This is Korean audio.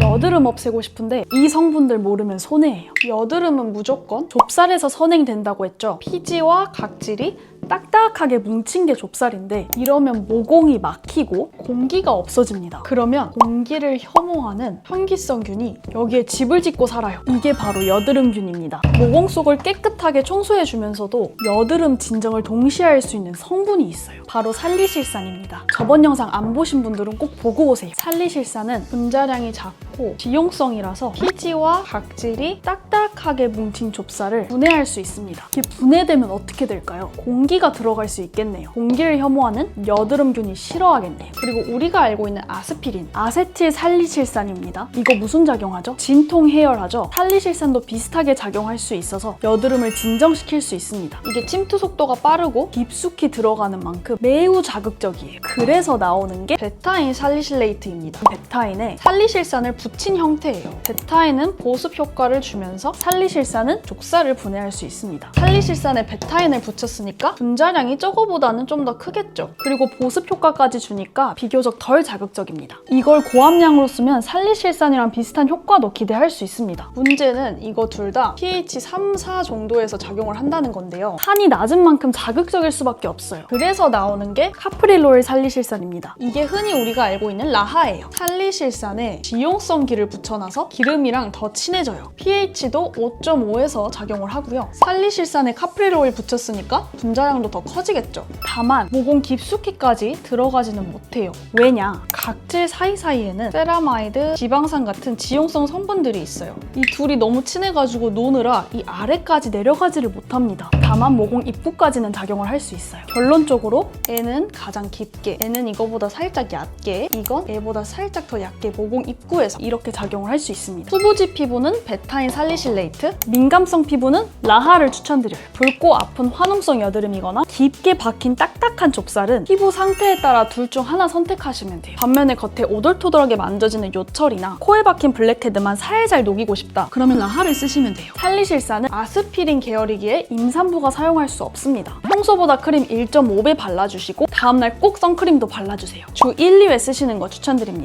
여드름 없애고 싶은데 이 성분들 모르면 손해예요. 여드름은 무조건 좁쌀에서 선행된다고 했죠. 피지와 각질이 딱딱하게 뭉친 게 좁쌀인데 이러면 모공이 막히고 공기가 없어집니다. 그러면 공기를 혐오하는 현기성균이 여기에 집을 짓고 살아요. 이게 바로 여드름균입니다. 모공 속을 깨끗하게 청소해주면서도 여드름 진정을 동시에 할 수 있는 성분이 있어요. 바로 살리실산입니다. 저번 영상 안 보신 분들은 꼭 보고 오세요. 살리실산은 분자량이 작고 지용성이라서 피지와 각질이 딱딱하게 뭉친 좁쌀을 분해할 수 있습니다. 이게 분해되면 어떻게 될까요? 공기가 들어갈 수 있겠네요. 공기를 혐오하는 여드름균이 싫어하겠네요. 그리고 우리가 알고 있는 아스피린, 아세틸 살리실산입니다. 이거 무슨 작용하죠? 진통 해열하죠. 살리실산도 비슷하게 작용할 수 있어서 여드름을 진정시킬 수 있습니다. 이게 침투 속도가 빠르고 깊숙이 들어가는 만큼 매우 자극적이에요. 그래서 나오는 게 베타인 살리실레이트입니다. 베타인에 살리실산을 붙인 형태예요. 베타인은 보습 효과를 주면서 살리실산은 족살을 분해할 수 있습니다. 살리실산에 베타인을 붙였으니까 분자량이 저거보다는 좀 더 크겠죠. 그리고 보습 효과까지 주니까 비교적 덜 자극적입니다. 이걸 고함량으로 쓰면 살리실산이랑 비슷한 효과도 기대할 수 있습니다. 문제는 이거 둘 다 pH 3, 4 정도에서 작용을 한다는 건데요. 한이 낮은 만큼 자극적일 수밖에 없어요. 그래서 나오는 게 카프릴로일 살리실산입니다. 이게 흔히 우리가 알고 있는 라하예요. 살리실산에 지용성 기를 붙여놔서 기름이랑 더 친해져요. pH도 5.5에서 작용을 하고요. 살리실산에 카프릴로일 붙였으니까 분자량도 더 커지겠죠. 다만 모공 깊숙이까지 들어가지는 못해요. 왜냐? 각질 사이사이에는 세라마이드, 지방산 같은 지용성 성분들이 있어요. 이 둘이 너무 친해가지고 노느라 이 아래까지 내려가지를 못합니다. 다만 모공 입구까지는 작용을 할 수 있어요. 결론적으로 N은 가장 깊게, N은 이거보다 살짝 얕게, 이건 얘보다 살짝 더 얕게 모공 입구에서 이렇게 작용을 할 수 있습니다. 후보지 피부는 베타인 살리실레이트, 민감성 피부는 라하를 추천드려요. 붉고 아픈 화농성 여드름이거나 깊게 박힌 딱딱한 좁쌀은 피부 상태에 따라 둘 중 하나 선택하시면 돼요. 반면에 겉에 오돌토돌하게 만져지는 요철이나 코에 박힌 블랙헤드만 살살 녹이고 싶다. 그러면 라하를 쓰시면 돼요. 살리실산은 아스피린 계열이기에 임산부가 사용할 수 없습니다. 평소보다 크림 1.5배 발라주시고 다음날 꼭 선크림도 발라주세요. 주 1, 2회 쓰시는 거 추천드립니다.